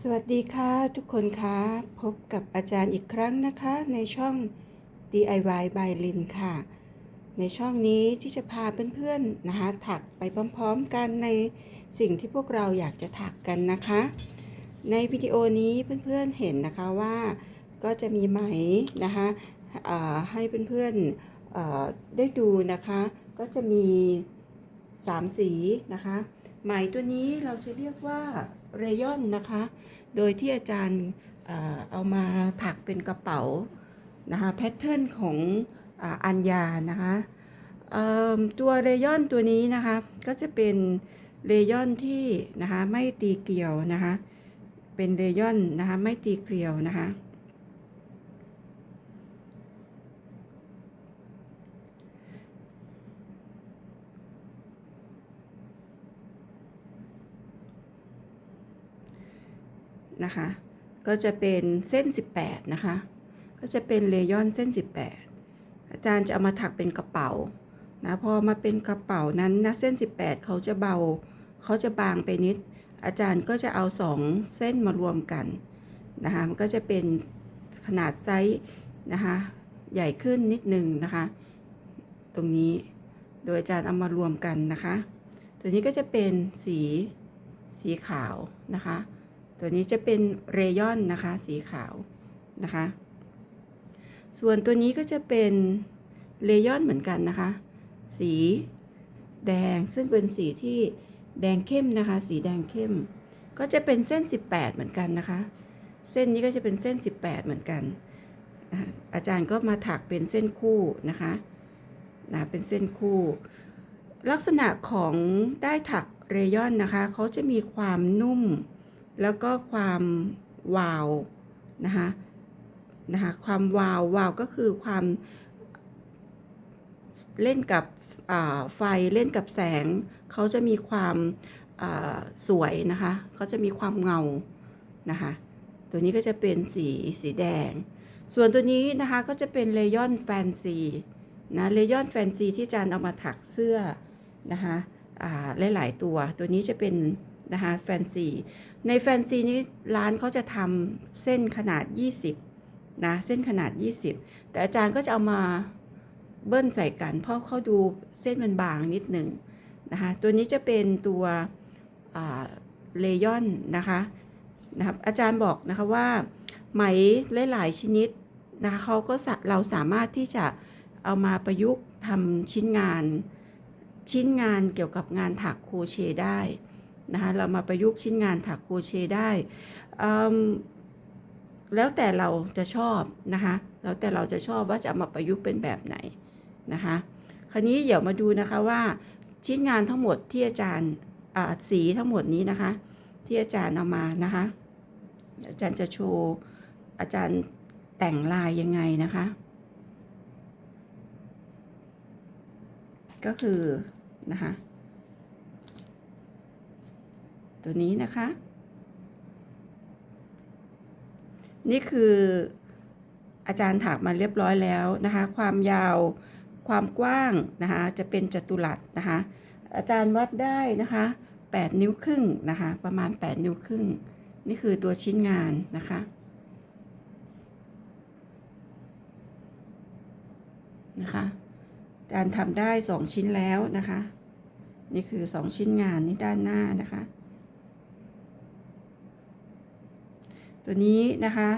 สวัสดีค่ะทุกคนคะพบกับอาจารย์อีกครั้งนะคะ ในช่อง DIY by Lin ค่ะ ในช่องนี้ที่จะพาเพื่อนๆนะคะถักไปพร้อมๆกันในสิ่งที่พวกเราอยากจะถักกันนะคะ ในวิดีโอนี้เพื่อนๆเห็นนะคะว่าก็จะมีไหมนะคะให้เพื่อนๆได้ดูนะคะ ก็จะมี 3 สีนะคะ ไหมตัวนี้เราจะเรียกว่า เรยอนนะคะ โดยที่อาจารย์เอามาถักเป็นกระเป๋านะคะแพทเทิร์นของอัญญานะคะตัวเรยอนตัวนี้นะคะก็จะเป็นเรยอนที่นะคะไม่ตีเกลียวนะคะเป็นเรยอนนะคะไม่ตีเกลียวนะคะ นะคะ ก็จะเป็นเส้น 18 นะคะ ก็จะเป็นเลยอนเส้น 18 อาจารย์จะเอามาถักเป็นกระเป๋านะพอมาเป็นกระเป๋านั้นนะเส้น 18 เขาจะเบา เขาจะบางไปนิด อาจารย์ก็จะเอา2เส้นมารวมกันนะคะมันก็จะเป็นขนาดไซส์นะคะใหญ่ขึ้นนิดนึงนะคะ ตรงนี้โดยอาจารย์เอามารวมกันนะคะ ตัวนี้ก็จะเป็นสีสีขาวนะคะ ตัวนี้จะเป็นเรยอนนะคะสีขาวนะคะ ส่วนตัวนี้ก็จะเป็นเรยอนเหมือนกันนะคะ สีแดงซึ่งเป็นสีที่แดงเข้มนะคะ สีแดงเข้ม ก็จะเป็นเส้น 18 เหมือนกันนะคะ เส้นนี้ก็จะเป็นเส้น 18 เหมือนกัน อาอาจารย์ก็มาถักเป็นเส้นคู่นะคะนะเป็นเส้นคู่ ลักษณะของได้ถักเรยอนนะคะเขาจะมีความนุ่ม แล้วก็ความวาวนะคะนะคะความวาววาวก็คือความเล่นกับไฟเล่นกับแสง เขาจะมีความสวยนะคะเขาจะมีความเงานะคะตัวนี้ก็จะเป็นสีสีแดง ส่วนตัวนี้นะคะก็จะเป็นเลยอนแฟนซีนะเลยอนแฟนซีที่จารย์เอามาถักเสื้อนะคะอ่าหลาย ๆ ตัวตัวนี้จะเป็น นะคะแฟนซีในแฟนซีนี้ร้านเขาจะทำเส้นขนาด 20นะเส้นขนาด 20 แต่อาจารย์ก็จะเอามาเบิ้ลใส่กันเพราะเขาดูเส้นมันบางนิดหนึ่งนะคะตัวนี้จะเป็นตัวเลยอนนะคะนะครับอาจารย์บอกนะคะว่าไหมหลายๆชนิดนะคะเขาก็เราสามารถที่จะเอามาประยุกต์ทำชิ้นงาน ชิ้นงานเกี่ยวกับงานถักโครเชต์ได้ นะคะเรามาประยุกต์ชิ้นงานถักโครเชต์ได้ แล้วแต่เราจะชอบนะคะแล้วแต่เราจะชอบว่าจะเอามาประยุกต์เป็นแบบไหนนะคะคราวนี้เดี๋ยวมาดูนะคะว่าชิ้นงานทั้งหมดที่อาจารย์สีทั้งหมดนี้นะคะ ที่อาจารย์เอามานะคะอาจารย์จะโชว์อาจารย์แต่งลายยังไงนะคะ ก็คือนะคะ ตัวนี้นะคะ นี่คืออาจารย์ถักมาเรียบร้อยแล้วนะคะ ความยาวความกว้างนะคะ จะเป็นจัตุรัสนะคะ อาจารย์วัดได้นะคะ 8 นิ้วครึ่งนะคะ ประมาณ 8 นิ้วครึ่ง นี่คือตัวชิ้นงานนะคะนะคะอาจารย์ทำได้ 2 ชิ้นแล้วนะคะ นี่คือ 2 ชิ้นงานนี่ด้านหน้านะคะ ตัวนี้นะคะ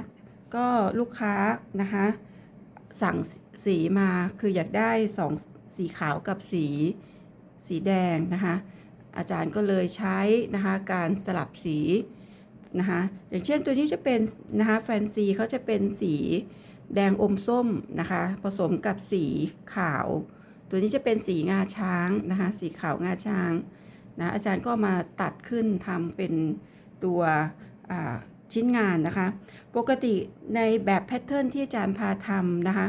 ก็ลูกค้านะคะสั่งสีมาคืออยากได้สองสีขาวกับสีสีแดงนะคะอาจารย์ก็เลยใช้นะคะการสลับสีนะคะอย่างเช่นตัวนี้จะเป็นนะคะแฟนซีเขาจะเป็นสีแดงอมส้มนะคะผสมกับสีขาว ตัวนี้จะเป็นสีงาช้างนะคะสีขาวงาช้างนะอาจารย์ก็มาตัดขึ้นทำเป็นตัวอ่า ชิ้นงานนะคะ ปกติในแบบแพทเทิร์นที่อาจารย์พาทำนะคะ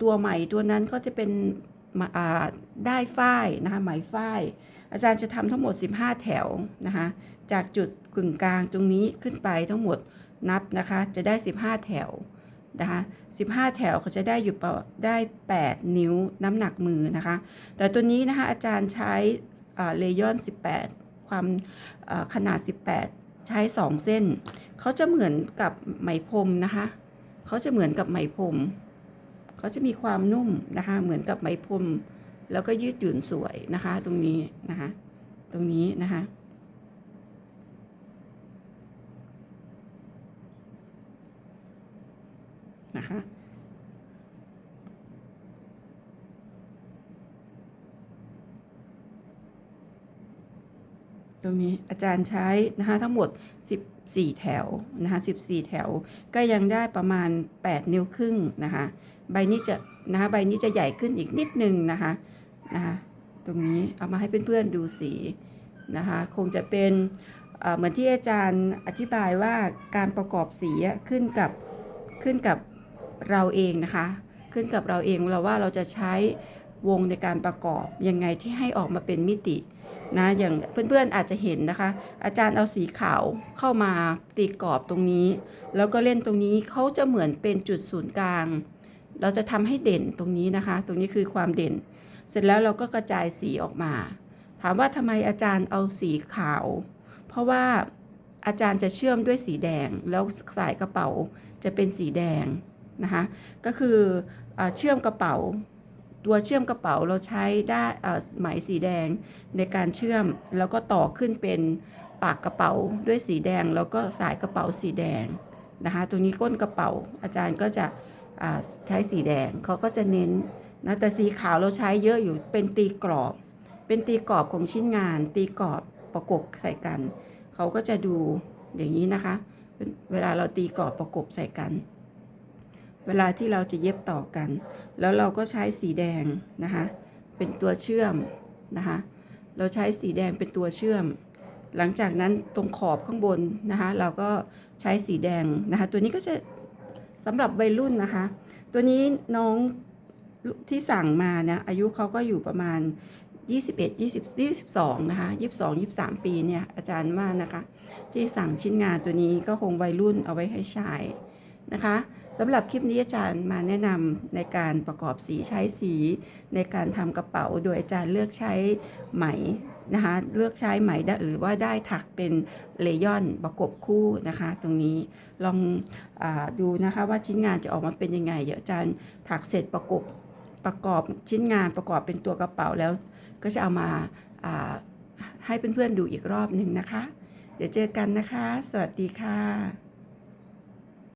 ตัวใหม่ตัวนั้นก็จะเป็นได้ฝ้ายนะคะไหมฝ้าย อาจารย์จะทำทั้งหมด 15 แถวนะคะจากจุดกึ่งกลางตรงนี้ขึ้นไปทั้งหมดนับนะคะจะได้ 15 แถวนะคะ15 แถวเขาจะได้อยู่ได้ 8 นิ้วน้ำหนักมือนะคะ แต่ตัวนี้นะคะอาจารย์ใช้เลยอน18 ความขนาด 18 ใช้สองเส้น เขาจะเหมือนกับไหมพรมนะคะ เขาจะเหมือนกับไหมพรมเขาจะมีความนุ่มนะคะ เหมือนกับไหมพรมแล้วก็ยืดหยุ่นสวยนะคะ ตรงนี้นะคะ ตรงนี้นะคะนะคะ ตรงนี้อาจารย์ใช้นะคะทั้งหมด 14 แถวนะคะ14 แถว ก็ยังได้ประมาณ 8 นิ้วครึ่งนะคะใบนี้จะนะคะใบนี้จะใหญ่ขึ้นอีกนิดนึงนะคะนะคะตรงนี้เอามาให้เพื่อนๆดูสีนะคะคงจะเป็นเหมือนที่อาจารย์อธิบายว่าการประกอบสีขึ้นกับขึ้นกับเราเองนะคะ ขึ้นกับเราเองเราว่าเราจะใช้วงในการประกอบยังไงที่ให้ออกมาเป็นมิติ นะอย่างเพื่อนๆอาจจะเห็นนะคะ อาจารย์เอาสีขาวเข้ามาตีกรอบตรงนี้ แล้วก็เล่นตรงนี้เขาจะเหมือนเป็นจุดศูนย์กลาง เราจะทำให้เด่นตรงนี้นะคะ ตรงนี้คือความเด่น เสร็จแล้วเราก็กระจายสีออกมา ถามว่าทำไมอาจารย์เอาสีขาว เพราะว่าอาจารย์จะเชื่อมด้วยสีแดง แล้วสายกระเป๋าจะเป็นสีแดงนะคะ ก็คืออเชื่อมกระเป๋า ตัวเชื่อมกระเป๋าเราใช้ได้อ่าไหมสีแดงในการเชื่อมแล้วก็ต่อขึ้นเป็นปากกระเป๋าด้วยสีแดง แล้วก็สายกระเป๋าสีแดงนะคะตรงนี้ก้นกระเป๋าอาจารย์ก็จะอ่าใช้สีแดงเขาก็จะเน้นนะแต่สีขาวเราใช้เยอะอยู่เป็นตีกรอบ เป็นตีกรอบของชิ้นงาน ตีกรอบประกบใส่กัน เขาก็จะดูอย่างนี้นะคะ เวลาเราตีกรอบประกบใส่กัน เวลาที่เราจะเย็บต่อกัน แล้วเราก็ใช้สีแดงนะคะ เป็นตัวเชื่อมนะคะ เราใช้สีแดงเป็นตัวเชื่อม หลังจากนั้นตรงขอบข้างบนนะคะ เราก็ใช้สีแดงนะคะ ตัวนี้ก็จะสำหรับวัยรุ่นนะคะ ตัวนี้น้องที่สั่งมาเนี่ยอายุเขาก็อยู่ประมาณ 21 20 22 นะคะ 22 23 ปีเนี่ยอาจารย์ว่านะคะ ที่สั่งชิ้นงานตัวนี้ก็คงวัยรุ่นเอาไว้ให้ใช้ นะคะสำหรับคลิปนี้อาจารย์มาแนะนำในการประกอบสีใช้สีในการทำกระเป๋าโดยอาจารย์เลือกใช้ไหมนะคะเลือกใช้ไหมได้หรือว่าได้ถักเป็นเลยอนประกบคู่นะคะ ตรงนี้ลองอดูนะคะว่าชิ้นงานจะออกมาเป็นยังไงเดี๋ยวอาจารย์ถักเสร็จประกบประกอบชิ้นงานประกอบเป็นตัวกระเป๋าแล้ว ก็จะเอามาาให้เพื่อนๆดูอีกรอบหนึ่งนะคะ เดี๋ยวเจอกันนะคะ สวัสดีค่ะ